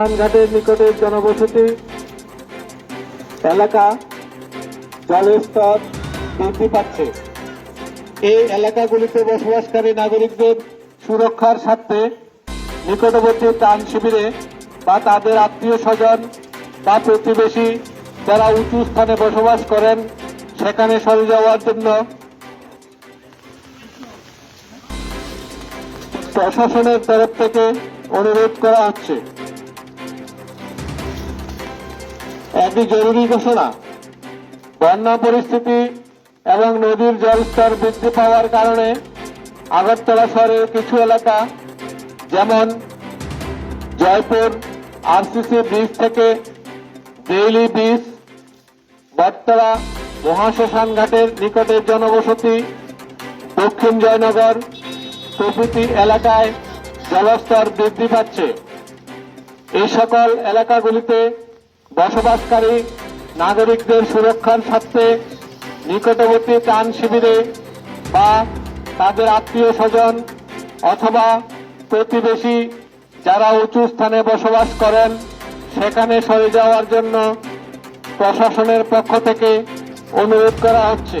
ঘাটের নিকটের জনবসতি এলাকা জলের স্তর বৃদ্ধি পাচ্ছে। এই এলাকাগুলিতে বসবাসকারী নাগরিকদের সুরক্ষার স্বার্থে নিকটবর্তী ত্রাণ শিবিরে বা তাদের আত্মীয় স্বজন বা প্রতিবেশী যারা উঁচু স্থানে বসবাস করেন, সেখানে সরে যাওয়ার জন্য প্রশাসনের তরফ থেকে অনুরোধ করা হচ্ছে। একটি জরুরি ঘোষণা। বন্যা পরিস্থিতি এবং নদীর জলস্তর বৃদ্ধি পাওয়ার কারণে আগরতলা শহরের কিছু এলাকা, যেমন জয়পুর, আরসিসি ব্রিজ থেকে দেইলি ব্রিজ, বটতলা, মহাশ্মশান ঘাটের নিকটের জনবসতি, দক্ষিণ জয়নগর প্রভৃতি এলাকায় জলস্তর বৃদ্ধি পাচ্ছে। এই সকল এলাকাগুলিতে বসবাসকারী নাগরিকদের সুরক্ষার স্বার্থে নিকটবর্তী ত্রাণ শিবিরে বা তাদের আত্মীয় স্বজন অথবা প্রতিবেশী যারা উঁচু স্থানে বসবাস করেন, সেখানে সরে যাওয়ার জন্য প্রশাসনের পক্ষ থেকে অনুরোধ করা হচ্ছে।